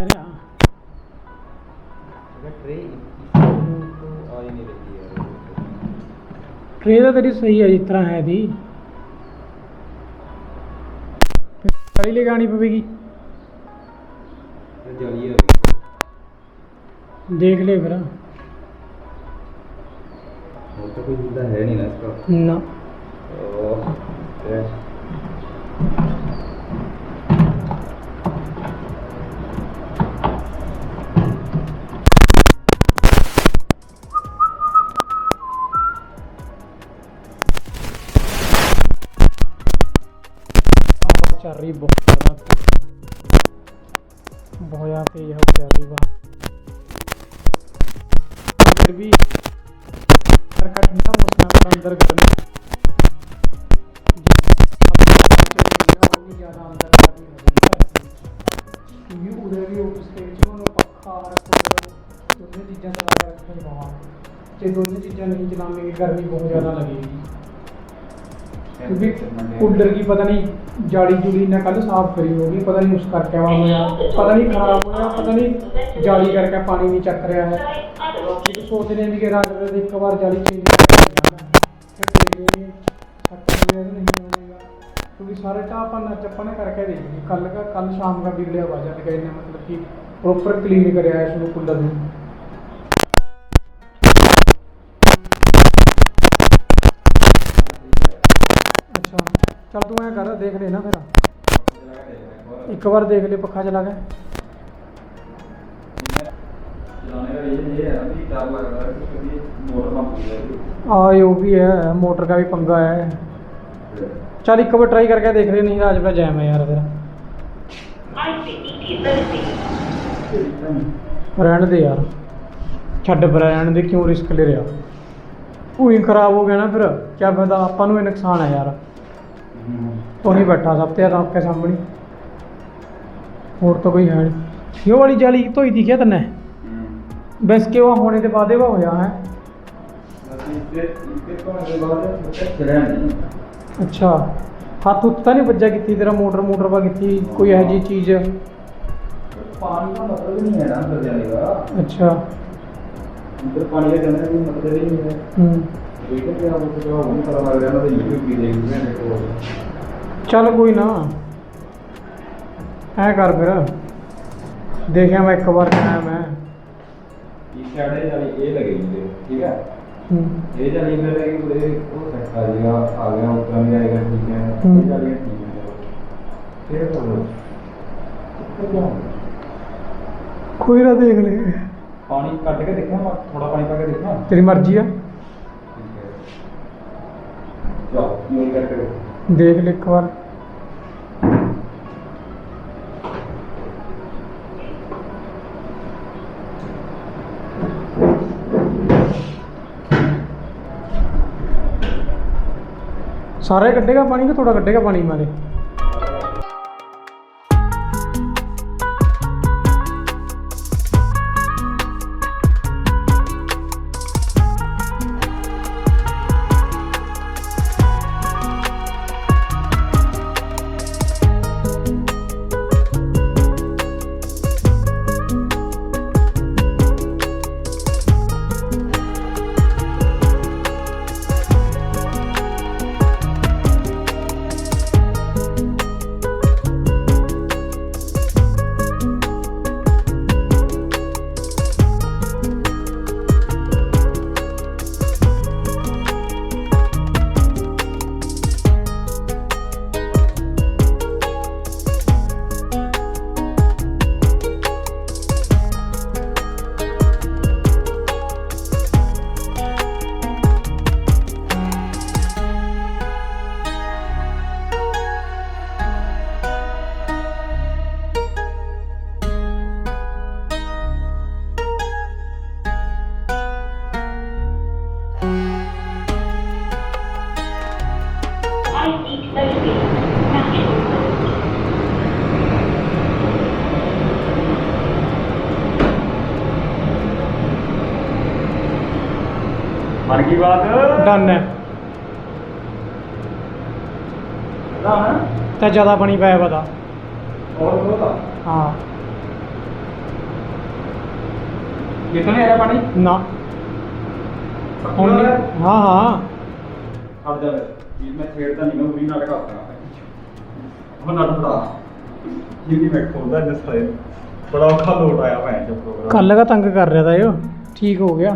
ਰਿਹਾ अगर ट्रे इसमें तो आ ही नहीं रही है ਟ੍ਰੇ ਤਾਂ ਤੇਰੀ ਸਹੀ ਹੈ ਜਿਸ ਤਰ੍ਹਾਂ ਹੈ ਦੀ ਸਾਰੀ ਲਗਾਣੀ ਪਵੇਗੀ ये जली है ਦੇਖ ਲੈ ਫਿਰ वो तो कोई सुविधा है नहीं ना इसका ਨਾ ਚੱਲ ਰਹੀ ਬਹੁਤ ਜ਼ਿਆਦਾ। ਬਹੁਤ ਜ਼ਿਆਦਾ ਤੇਜ਼ ਹਵਾ ਚੱਲ ਰਹੀ ਵਾ ਫਿਰ ਵੀ ਸਰਕਾਰ ਠੰਡਾ ਮੌਸਮ ਆਪਣਾ ਅੰਦਰ ਚੀਜ਼ਾਂ ਦਾ ਰੱਖਣ ਪਾਵਾਂ ਜੇ ਦੋਨੇ ਚੀਜ਼ਾਂ ਨਹੀਂ ਚਲਾਵਾਂਗੇ ਗਰਮੀ ਬਹੁਤ ਜ਼ਿਆਦਾ ਲੱਗੇਗੀ। क्योंकि कूलर की पता नहीं जाली जुली ने कल साफ करी होगी पता नहीं उस करके हुआ होया पता नहीं खराब होया पता नहीं जाली करके पानी नहीं चक रहा है ये तो सोच रहे हैं कि रात रात एक बार जाली चेंज करके जाना है फिर देखेंगे सख्त होगा तो नहीं होगा क्योंकि सारे टा अपन चप्पन करके देखेंगे कल का कल शाम का बिगड़े हुआ जाने का इन्हें मतलब कि प्रॉपर क्लीन करे आया शुरू कूलर ਚੱਲ ਤੂੰ ਐ ਕਰ, ਦੇਖ ਲੈ ਨਾ ਫਿਰ। ਇੱਕ ਵਾਰ ਦੇਖ ਲੈ, ਪੱਖਾ ਚਲਾ ਕੇ। ਆਏ ਉਹ ਵੀ ਹੈ, ਮੋਟਰ ਦਾ ਵੀ ਪੰਗਾ ਹੈ। ਚਲ ਇੱਕ ਵਾਰ ਟਰਾਈ ਕਰਕੇ ਦੇਖ ਲੈ, ਨਹੀਂ ਤਾਂ ਅੱਜ ਮੇਰਾ ਜੈਮ ਹੈ ਯਾਰ ਤੇਰਾ ਰਹਿਣ ਦੇ ਯਾਰ। ਛੱਡ ਰਹਿਣ ਦੇ, ਕਿਉਂ ਰਿਸਕ ਲੈ ਰਿਹਾ। ਉਹੀ ਖਰਾਬ ਹੋ ਗਿਆ ਨਾ ਫਿਰ। ਕਿਆ ਫਾਇਦਾ ਆਪਾਂ ਨੂੰ ਇਹ ਨੁਕਸਾਨ ਹੈ ਯਾਰ। ਉਹੀ ਬੈਠਾ ਸਭ ਤੇ ਆਪਕੇ ਸਾਹਮਣੇ। ਹੋਰ ਤਾਂ ਕੋਈ ਹੈ ਨਹੀਂ ਇਹ ਵਾਲੀ ਜਾਲੀ ਧੋਈ ਦੀ ਕਿਆ ਤਨੇ? ਬਸ ਕਿ ਹੋਣੇ ਦੇ ਬਾਅਦ ਇਹ ਹੋਇਆ ਹੈ। ਅੱਛਾ। ਹੱਥ ਉੱਤ ਤਾਂ ਨਹੀਂ ਵੱਜਿਆ ਕੀਤੀ ਤੇਰਾ ਮੋਟਰ ਮੋਟਰ ਵਾ ਕੀਤੀ ਕੋਈ ਇਹੋ ਜੀ ਚੀਜ਼? ਪਾਣੀ ਦਾ ਮਤਲਬ ਨਹੀਂ ਹੈ ਨਾ ਦਰਿਆ ਦਾ ਅੱਛਾ ਅੰਦਰ ਪਾਣੀ ਦਾ ਮਤਲਬ ਨਹੀਂ ਹੈ। ਹੂੰ। ਚੱਲ ਕੋਈ ਨਾ। ਐ ਕਰ ਫਿਰ। ਦੇਖਿਆ ਮੈਂ ਇੱਕ ਵਾਰ ਕਿਹਾ ਮੈਂ। ਇਸ ਸਾਡੇ ਜਾਨੀ ਇਹ ਲੱਗੇ ਜੀ ਠੀਕ ਹੈ। ਇਹ ਜਾਨੀ ਮੇਰੇ ਲੱਗੇ ਕੋਈ ਉਹ ਸੈਟ ਆ ਆ ਗਿਆ ਉਤਰ ਵੀ ਆਏਗਾ ਠੀਕ ਹੈ ਇਹ ਜਾਨੀ ਠੀਕ ਹੈ ਕੋਈ ਨਾ ਦੇਖ ਲੈ। ਪਾਣੀ ਕੱਢ ਕੇ ਦੇਖਿਆ ਥੋੜਾ ਪਾਣੀ ਪਾ ਕੇ ਦੇਖਣਾ ਤੇਰੀ ਮਰਜ਼ੀ ਆ। ਦੇਖ ਲੈ ਇੱਕ ਵਾਰ। ਸਾਰੇ ਕੱਢੇਗਾ ਪਾਣੀ ਕਿ ਥੋੜਾ ਕੱਢੇਗਾ ਪਾਣੀ ਮਾਰੇ? ਬਣ ਗਈ ਬਾਤ? ਡਨ ਹੈ। ਨਾ ਤਾਂ ਜ਼ਿਆਦਾ ਪਾਣੀ ਪਾਇਆ ਪਤਾ। ਹੋਰ ਥੋੜਾ ਹਾਂ। ਕਿਤਨੇ ਆਇਆ ਪਾਣੀ? ਨਾ। ਹਾਂ? ਹਾਂ ਖੜ ਜੀ ਮੈਂ ਛੇੜਦਾ ਨਹੀਂ ਮੈਂ ਵੀ ਨਾਲ ਕਰਦਾ ਉਹ ਨਾ ਟੁੱਟਾ ਜੀ ਵੀ ਮੈਂ ਖੋਲਦਾ ਜਿਸ ਤਰ੍ਹਾਂ। ਬੜਾ ਔਖਾ ਲੋਟ ਕੱਲ ਤੰਗ ਕਰ ਰਿਹਾ ਠੀਕ ਹੋ ਗਿਆ।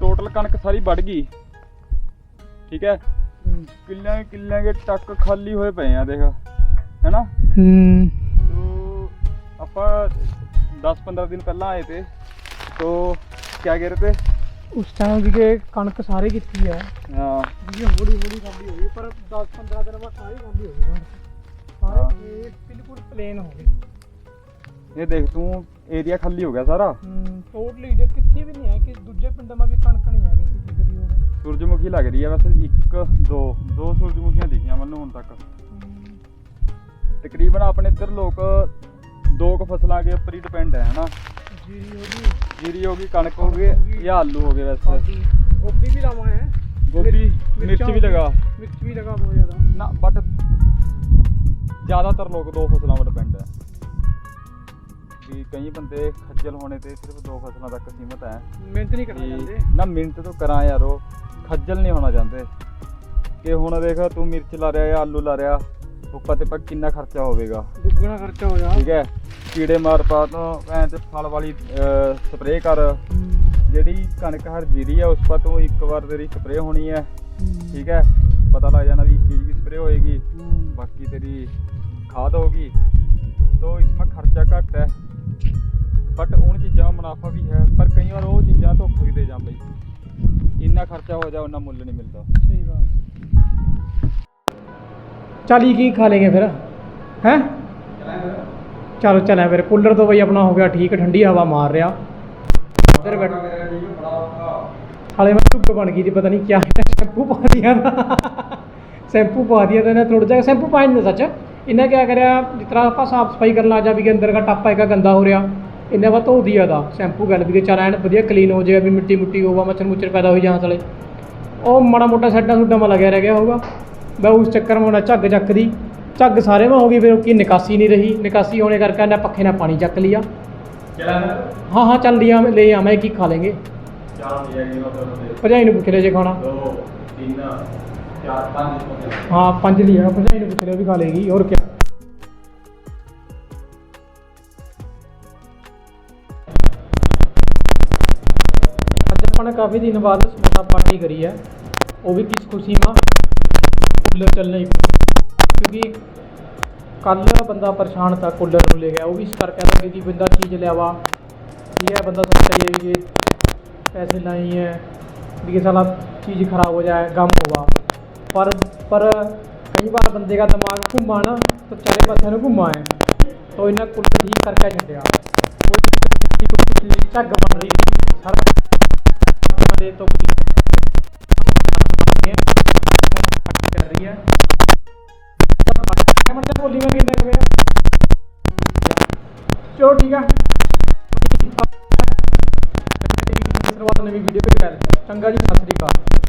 ਟੋਟਲ ਕਣਕ ਸਾਰੀ ਵੱਢ ਗਈ। ਠੀਕ ਹੈ? ਕਿੱਲਿਆਂ ਕਿੱਲਿਆਂ ਦੇ ਟੱਕ ਖਾਲੀ ਹੋਏ ਪਏ ਆ ਦੇਖ ਹੈਨਾ? ਆਪਾਂ 10-15 ਦਿਨ ਪਹਿਲਾਂ ਆਏ ਤੇ ਤੋ ਕਿਆ ਕਹਿ ਤੇ? ਉਸ ਟਾਈਮ ਦੀ ਕਣਕ ਸਾਰੇ ਕੀਤੀ ਆ। ਹਾਂ। ਜੀ ਹੌਲੀ ਹੌਲੀ ਕੰਬੀ ਹੋਈ ਪਰ 10-15 ਦਿਨ ਬਾਅਦ ਸਾਰੀ ਕੰਬੀ ਹੋਈ ਸਾਰੇ ਬਿਲਕੁਲ ਪਲੇਨ ਹੋ ਗਏ। ਇਹ ਦੇਖ ਤੂੰ ਏਰੀਆ ਖਾਲੀ ਹੋ ਗਿਆ ਸਾਰਾ। ਟੋਟਲੀ ਜੇ ਕਿੱਥੇ ਵੀ ਨਹੀਂ ਹੈ ਕਿ ਦੂਜੇ ਪਿੰਡਾਂ ਮਾ ਵੀ ਕਣਕ ਨਹੀਂ ਹੈ ਕਿਸੇ ਦੀ ਗਰੀ ਦੋ ਕੁ ਫਸਲਾਂ ਦੇ ਉੱਪਰ ਹੀ ਡਿਪੈਂਡ ਹੈ ਹਨਾ? ਜੀਰੀ ਹੋ ਗਈ। ਕਣਕ ਹੋ ਗਈ ਜਾਂ ਆਲੂ ਹੋ ਗਏ ਵੈਸੇ। ਗੋਭੀ ਵੀ ਲਾਵਾਂ ਹੈ। ਗੋਭੀ ਮਿਰਚ ਵੀ ਲਗਾ। ਮਿਰਚ ਵੀ ਲਗਾ ਬਹੁਤ ਜ਼ਿਆਦਾ। ਨਾ ਬਟ ਜ਼ਿਆਦਾਤਰ ਲੋਕ ਦੋ ਫਸਲਾਂ 'ਤੇ ਡਿਪੈਂਡ ਹੈ। ਕਿ ਕਈ ਬੰਦੇ ਖੱਜਲ ਹੋਣੇ ਤੇ ਸਿਰਫ ਦੋ ਫਸਲਾਂ ਤੱਕ ਸੀਮਤ ਹੈ। ਮਿਹਨਤ ਨਹੀਂ ਕਰਨਾ ਚਾਹੁੰਦੇ। ਨਾ ਮਿਹਨਤ ਤੋਂ ਕਰਾਂ ਯਾਰੋ ਖੱਜਲ ਨਹੀਂ ਹੋਣਾ ਚਾਹੁੰਦੇ। ਕਿ ਹੁਣ ਦੇਖ ਤੂੰ ਮਿਰਚ ਲਾ ਰਿਹਾ ਜਾਂ ਆਲੂ ਲਾ ਰਿਹਾ ਉੱਪਰ ਤੇ ਪਰ ਕਿੰਨਾ ਖਰਚਾ ਹੋਵੇਗਾ। ਦੁੱਗਣਾ ਖਰਚਾ ਹੋ ਜਾ ਠੀਕ ਹੈ? ਕੀੜੇ ਮਾਰ ਪਾ ਤੋਂ ਐਂ ਤੇ ਫਲ ਵਾਲੀ ਸਪਰੇਅ ਕਰ। ਜਿਹੜੀ ਕਣਕ ਹਰ ਜੀਰੀ ਆ ਉਸ ਪਰ ਤੋਂ ਇੱਕ ਵਾਰ ਤੇਰੀ ਸਪਰੇਅ ਹੋਣੀ ਹੈ। ਠੀਕ ਹੈ? ਪਤਾ ਲੱਗ ਜਾਣਾ ਵੀ ਇਸ ਚੀਜ਼ ਦੀ ਸਪਰੇਅ ਹੋਏਗੀ। ਬਾਕੀ ਤੇਰੀ ਖਾਦ ਹੋਗੀ ਤੋਂ ਇਸ ਵਿੱਚ ਖਰਚਾ ਘੱਟ ਹੈ। ਬਟ ਉਹਨਾਂ ਚੀਜ਼ਾਂ ਮੁਨਾਫਾ ਵੀ ਹੈ ਪਰ ਕਈ ਵਾਰ ਉਹ ਚੀਜ਼ਾਂ ਤੋਂ ਖਰੀਦੇ ਜਾਂ ਬਈ। ਇੰਨਾ ਖਰਚਾ ਹੋ ਜਾ ਉਹਨਾਂ ਮੁੱਲ ਨਹੀਂ ਮਿਲਦਾ। ਸਹੀ ਬਾਤ ਚਲੀ ਕੀ ਖਾ ਲੇਗੇ ਫਿਰ? ਹੈ? ਚਲੋ ਚਲਾਂ ਫਿਰ ਕੂਲਰ ਤੋਂ ਬਈ ਆਪਣਾ ਹੋ ਗਿਆ ਠੀਕ ਠੰਡੀ ਹਵਾ ਮਾਰ ਰਿਹਾ। ਇੱਧਰ ਬੈਠ। ਹਾਲੇ ਮੈਂ ਧੁੱਪ ਬਣ ਗਈ ਸੀ ਪਤਾ ਨਹੀਂ ਕੀ ਸ਼ੈਂਪੂ ਪਾ ਦਿਆ ਸ਼ੈਂਪੂ ਪਾ ਦਿਆ ਦਾ ਨਾ ਥੋੜਾ ਜਿਹਾ ਸ਼ੈਂਪੂ ਪਾਇਆ ਨਹੀਂ ਸੱਚ। ਇਹਨੇ ਕਿਆ ਕਰਿਆ ਜਿਸ ਤਰ੍ਹਾਂ ਆਪਾਂ ਸਾਫ ਸਫਾਈ ਕਰਨ ਲੱਗ ਜਾ ਵੀ ਕਿ ਅੰਦਰ ਦਾ ਟੱਪਾ ਹੈਗਾ ਗੰਦਾ ਹੋ ਰਿਹਾ ਇਹਨੇ ਵਾ ਧੋ ਦਿਆ ਦਾ ਸ਼ੈਂਪੂ ਗੱਲ ਵੀ ਕਿ ਚੱਲ ਐਨ ਵਧੀਆ ਕਲੀਨ ਹੋ ਜਾਏਗਾ ਵੀ ਮਿੱਟੀ ਮੁੱਟੀ ਹੋਵਾ ਮੱਛਰ ਮੁੱਛਰ ਪੈਦਾ ਹੋਈ ਜਾਂ ਤਲੇ ਉਹ ਮਾੜਾ ਮੋਟਾ ਸੱਡਾ ਸੁੱਡਾ ਮਾ ਲੱਗਿਆ ਰਹਿ ਗਿਆ ਹੋਊਗਾ ਬਸ ਉਸ ਚੱਕਰ ਮਾ ਹੁਣ ਝੱਗ ਚੱਕ ਦੀ ਝੱਗ ਸਾਰੇ ਮਾ ਹੋ ਗਈ ਫਿਰ ਉਹ ਕੀ ਨਿਕਾਸੀ ਨਹੀਂ ਰਹੀ ਨਿਕਾਸੀ ਹੋਣੇ ਕਰਕੇ ਇਹਨੇ ਪੱਖੇ ਨਾਲ ਪਾਣੀ ਚੱਕ ਲਿਆ चला ਹਾਂ ਹਾਂ ਚੱਲ ਲਿਆ ਲੈ ਆਵਾਂ ਕੀ ਖਾ ਲੇਂਗੇ चार दिया मतलब ਭਜਾਈ ਨੂੰ ਪੁੱਛ ਲਿਆ ਜੇ ਖਾਣਾ दो तीन ਹਾਂ, ਪੰਜ ਦੀ ਹੈ ਭਜਾਈ ਨੂੰ ਪੁੱਛ ਲਿਆ ਵੀ ਖਾ ਲੇਗੀ ਹੋਰ ਕੀ ਅੱਜ ਆਪਾਂ ਨੇ ਕਾਫੀ ਦਿਨ ਬਾਅਦ ਸਮੋਸਾ ਪਾਰਟੀ ਕਰੀ ਹੈ ਉਹ ਵੀ ਕਿਸ ਖੁਸ਼ੀ ਮਾ ਕੂਲਰ ਚੱਲਣਾ ਹੀ ਕਿਉਂਕਿ ਕੱਲ ਬੰਦਾ ਪਰੇਸ਼ਾਨ ਤਾਂ ਕੂਲਰ ਨੂੰ ਲੈ ਗਿਆ। ਉਹ ਵੀ ਇਸ ਕਰਕੇ ਤਾਂ ਕਿ ਬੰਦਾ ਚੀਜ਼ ਲਿਆਵਾ। ਠੀਕ ਹੈ ਬੰਦਾ ਸੋਚਦਾ ਹੀ ਹੈ ਪੈਸੇ ਲਾਈ ਹੈ ਵੀ ਕਿ ਸਾਲਾ ਚੀਜ਼ ਖਰਾਬ ਹੋ ਜਾਏ, ਗਮ ਹੋਵਾ। ਪਰ ਪਰ ਕਈ ਵਾਰ ਬੰਦੇ ਦਾ ਦਿਮਾਗ ਘੁੰਮਾ ਨਾ ਤਾਂ ਚਾਰੇ ਪਾਸੇ ਨੂੰ ਘੁੰਮਾ ਹੈ ਤਾਂ ਇਹਨਾਂ ਕੁੱਲ ਠੀਕ ਕਰਕੇ ਛੱਡਿਆ ਕੋਈ ਝੱਗ ਬਣ ਰਹੀ ਸਾਰਾ ਦੇ ਤੋਂ ਕਰ ਰਹੀ ਹੈ ਮਤਲਬ ਬੋਲੀ ਮੈਂ ਕਿੰਨਾ ਕਿਵੇਂ ਚਲੋ ਠੀਕ ਆ ਸਰਵਾਤ ਨਵੀਂ ਵੀਡੀਓ ਤੇ ਚੰਗਾ ਜੀ ਸਤਿ ਸ੍ਰੀ ਅਕਾਲ